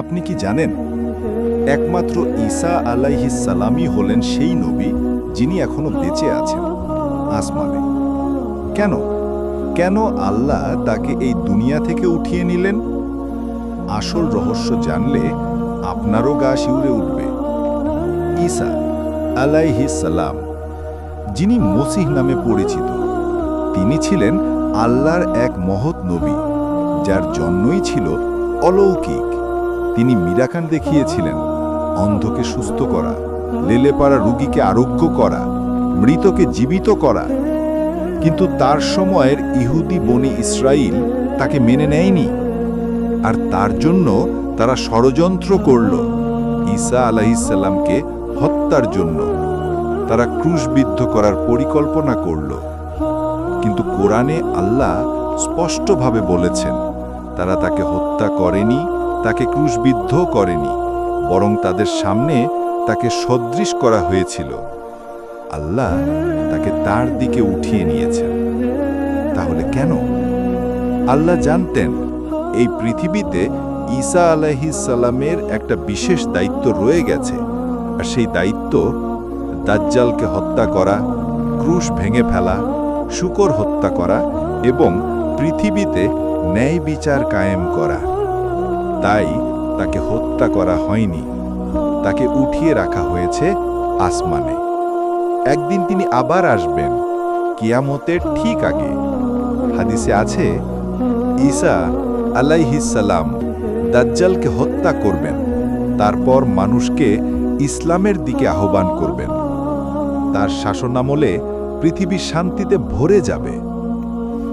আপনি কি জানেন, একমাত্র ঈসা আলাইহিসালামই হলেন সেই নবী যিনি এখনও বেঁচে আছেন আসমানে। কেন? কেন আল্লাহ তাকে এই দুনিয়া থেকে উঠিয়ে নিলেন? আসল রহস্য জানলে আপনারও গা শিউরে উঠবে। ঈসা আলাইহিসালাম যিনি মসিহ নামে পরিচিত, তিনি ছিলেন আল্লাহর এক মহৎ নবী, যার জন্মই ছিল অলৌকিক। তিনি মিরাকান দেখিয়েছিলেন, অন্ধকে সুস্থ করা, লেলেপাড়া রুগীকে আরোগ্য করা, মৃতকে জীবিত করা। কিন্তু তার সময়ের ইহুদি বনি ইসরাইল তাকে মেনে নেয়নি। আর তার জন্য তারা ষড়যন্ত্র করল ঈসা আলাহিসাল্লামকে হত্যার জন্য। তারা ক্রুশবিদ্ধ করার পরিকল্পনা করল। কিন্তু কোরআনে আল্লাহ স্পষ্টভাবে বলেছেন, তারা তাকে হত্যা করেনি তাকে ক্রুশবিদ্ধ করেনি, বরং তাদের সামনে তাকে সদৃশ করা হয়েছিল। আল্লাহ তাকে তার দিকে উঠিয়ে নিয়েছেন। তাহলে কেন? আল্লাহ জানতেন, এই পৃথিবীতে ঈসা সালামের একটা বিশেষ দায়িত্ব রয়ে গেছে, আর সেই দায়িত্ব দাজ্জালকে হত্যা করা, ক্রুশ ভেঙে ফেলা, শুকর হত্যা করা এবং পৃথিবীতে ন্যায় বিচার কায়েম করা। তাই তাকে হত্যা করা হয়নি। তাকে উঠিয়ে রাখা হয়েছে আসমানে। একদিন তিনি আবার আসবেন, কিয়ামতের ঠিক আগে। হাদিসে আছে, ঈসা আলাইহিসাল্লাম দাজ্জালকে হত্যা করবেন, তারপর মানুষকে ইসলামের দিকে আহ্বান করবেন। তার শাসনামলে পৃথিবী শান্তিতে ভরে যাবে।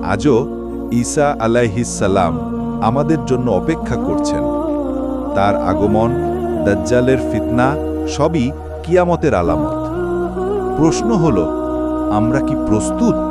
আজও ঈসা আলাইহিসাল্লাম আমাদের জন্য অপেক্ষা করছেন। তার আগমন, দাজ্জালের ফিতনা সবই কিয়ামতের আলামত। প্রশ্ন হল, আমরা কি প্রস্তুত?